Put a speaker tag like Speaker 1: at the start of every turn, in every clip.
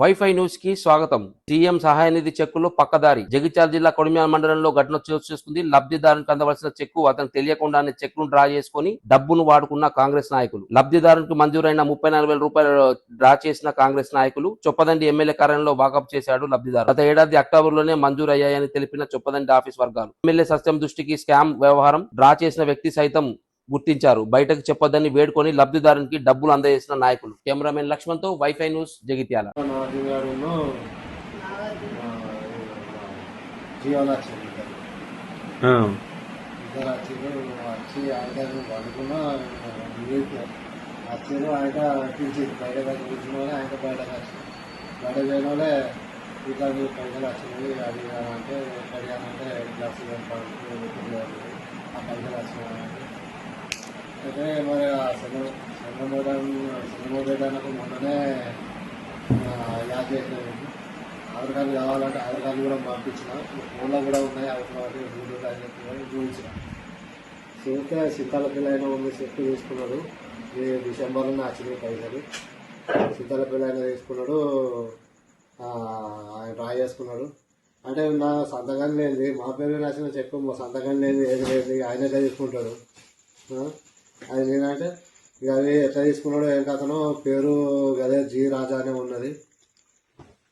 Speaker 1: Wifi న్యూస్కి స్వాగతం. CM సహాయ నిధి చెక్కులు పక్కదారి. జగిత్యాల జిల్లా కొడిమ్యాల మండలంలో ఘటన చోటు చేసుకుంది. లబ్ధిదారునికి అందవలసిన చెక్కు అతనికి తెలియకుండానే చెక్కును డ్రా చేసుకుని డబ్బును వాడుకున్న కాంగ్రెస్ నాయకులు. లబ్ధిదారునికి మంజూరైన ముప్పై నాలుగు వేల రూపాయలు డ్రా చేసిన కాంగ్రెస్ నాయకులు చొప్పదండి ఎమ్మెల్యే కార్యాలయంలో వాకప్ చేశాడు లబ్ధిదారు. గత ఏడాది అక్టోబర్లోనే మంజూరు అయ్యాయని తెలిపిన చొప్పదండి ఆఫీస్ వర్గాలు. ఎమ్మెల్యే సత్యం దృష్టికి స్కామ్ వ్యవహారం డ్రా చేసిన వ్యక్తి సైతం గుర్తించారు. బయటకు చెప్పొద్దని వేడుకొని లబ్ధిదారునికి డబ్బులు అందజేసిన నాయకులు. కెమెరామెన్ లక్ష్మణ్తో వైఫై న్యూస్ జగిత్యాల.
Speaker 2: ఇట్లా పైసలు వచ్చినాయి అది అంటే ఎక్కడికంటే గ్లాస్ ఆ పైసలు వచ్చినాయి అయితే మరి ఆ చంద్రమోదన్ చంద్రమోదన్నకు మొన్ననే యాద్ చేసినాయి ఆధార్ కార్డు కావాలంటే ఆధార్ కార్డు కూడా పంపించిన. ఫోన్లో కూడా ఉన్నాయి అవసరం అంటే అని చెప్పి చూపించిన. చూస్తే సీతాల పిల్లైన ఉంది సెట్ తీసుకున్నాడు. ఈ డిసెంబర్లో వచ్చినాయి పైసలు. సీతాల పిల్లైన తీసుకున్నాడు ఆయన డ్రా చేసుకున్నాడు అంటే నా సంతకం లేనిది మా పేరు రాసిన చెప్పు మా సంతకం లేనిది ఏది లేదు ఆయన తీసుకుంటాడు. అది నేనంటే ఇక అది ఎట్లా తీసుకున్నాడో ఏం కథనో పేరు అదే జీ రాజా అనే ఉన్నది.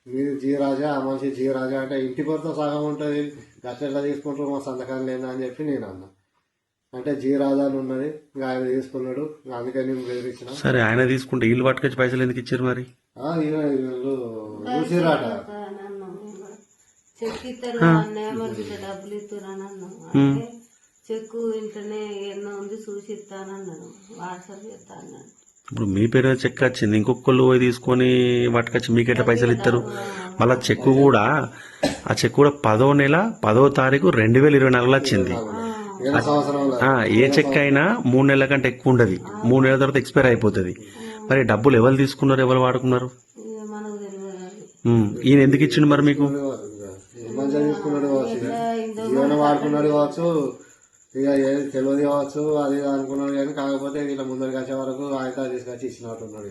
Speaker 2: మీరు జీ రాజా ఆ మనిషి జీ రాజా అంటే ఇంటి పేరుతో సగం ఉంటుంది. గట్ల ఎట్లా తీసుకుంటారు? మా సంతకం లేదా అని చెప్పి నేను అన్నా. అంటే జీ రాజా అని ఉన్నది. ఇంకా ఆయన తీసుకున్నాడు. అందుకే నేను బెదిరించిన.
Speaker 3: సరే ఆయన తీసుకుంటే ఇల్లు పట్టుకొచ్చి పైసలు ఎందుకు ఇచ్చారు మరి?
Speaker 2: వీళ్ళు చూసిరాట
Speaker 4: చెక్ ఇస్తారు అన్నయ్య మరి ఇట్లా డబ్బులు ఇస్తారు చెక్కు ఇంట్లోనే ఎన్నో ఉంది చూసి ఇస్తానన్నాడు వాట్సాప్ చేస్తా అన్నాడు.
Speaker 3: ఇప్పుడు మీ పేరు మీద చెక్ వచ్చింది. ఇంకొకళ్ళు పోయి తీసుకొని పట్టుకొచ్చి మీకు ఎట్లా పైసలు ఇస్తారు మళ్ళా చెక్కు కూడా ఆ చెక్ కూడా పదో నెల పదో తారీఖు రెండు వేల ఇరవై నాలుగులో వచ్చింది. ఏ చెక్ అయినా మూడు నెలల కంటే ఎక్కువ ఉండదు. మూడు నెలల తర్వాత ఎక్స్పైర్ అయిపోతుంది. మరి డబ్బులు ఎవరు తీసుకున్నారు ఎవరు వాడుకున్నారు? ఈయన ఎందుకు ఇచ్చిండు మరి మీకు?
Speaker 2: ఇక. తెలియదు కావచ్చు అది అనుకున్నాడు కానీ కాకపోతే వీళ్ళ ముందరికి వచ్చే వరకు ఆయన తీసుకొచ్చి ఇచ్చినట్టున్నాడు